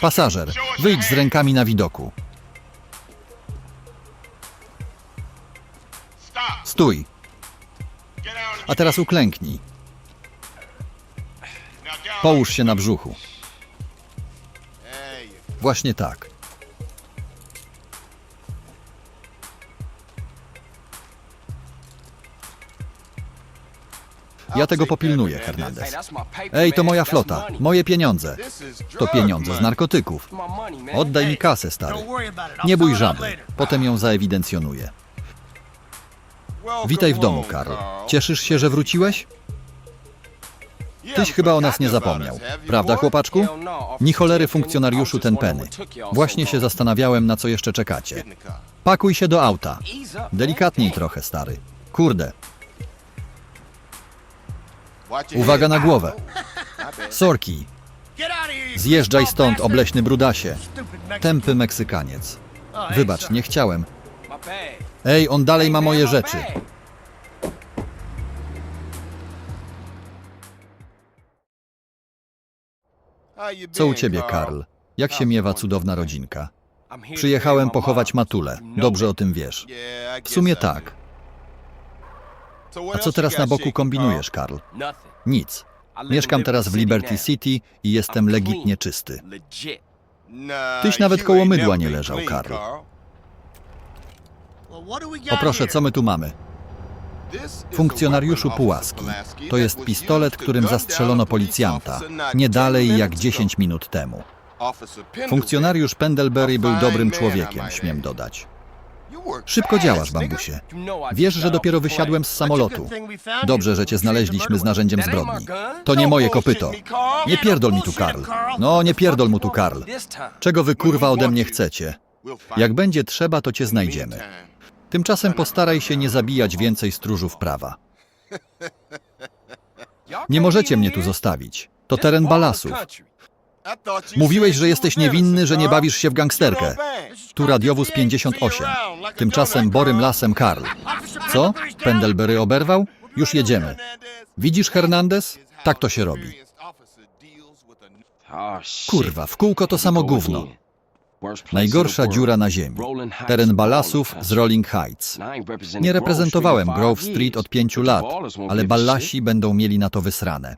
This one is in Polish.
Pasażer, wyjdź z rękami na widoku. Stój, a teraz uklęknij. Połóż się na brzuchu. Właśnie tak. Ja tego popilnuję, Hernandez. Ej, to moja flota, moje pieniądze. To pieniądze z narkotyków. Oddaj mi kasę, stary. Nie bój żaby, potem ją zaewidencjonuję. Witaj w domu, Karl. Cieszysz się, że wróciłeś? Tyś chyba o nas nie zapomniał. Prawda, chłopaczku? Ni cholery funkcjonariuszu ten Penny. Właśnie się zastanawiałem, na co jeszcze czekacie. Pakuj się do auta. Delikatniej trochę, stary. Kurde, uwaga na głowę. Sorki, zjeżdżaj stąd, obleśny brudasie. Tępy Meksykaniec. Wybacz, nie chciałem. Ej, on dalej ma moje rzeczy. Co u ciebie, Karl? Jak się miewa cudowna rodzinka? Przyjechałem pochować Matulę. Dobrze o tym wiesz. W sumie tak. A co teraz na boku kombinujesz, Karl? Nic. Mieszkam teraz w Liberty City i jestem legitnie czysty. Tyś nawet koło mydła nie leżał, Karl. O proszę, co my tu mamy? Funkcjonariuszu Pułaski. To jest pistolet, którym zastrzelono policjanta. Nie dalej jak 10 minut temu. Funkcjonariusz Pendlebury był dobrym człowiekiem, śmiem dodać. Szybko działasz, bambusie. Wiesz, że dopiero wysiadłem z samolotu. Dobrze, że cię znaleźliśmy z narzędziem zbrodni. To nie moje kopyto. Nie pierdol mi tu, Karl. No, nie pierdol mu tu, Karl. Czego wy kurwa ode mnie chcecie? Jak będzie trzeba, to cię znajdziemy. Tymczasem postaraj się nie zabijać więcej stróżów prawa. Nie możecie mnie tu zostawić. To teren balasów. Mówiłeś, że jesteś niewinny, że nie bawisz się w gangsterkę. Tu radiowóz 58. Tymczasem borym lasem Karl. Co? Pendlebury oberwał? Już jedziemy. Widzisz, Hernandez? Tak to się robi. Kurwa, w kółko to samo gówno. Najgorsza dziura na ziemi. Teren balasów z Rolling Heights. Nie reprezentowałem Grove Street od pięciu lat, ale ballasi będą mieli na to wysrane.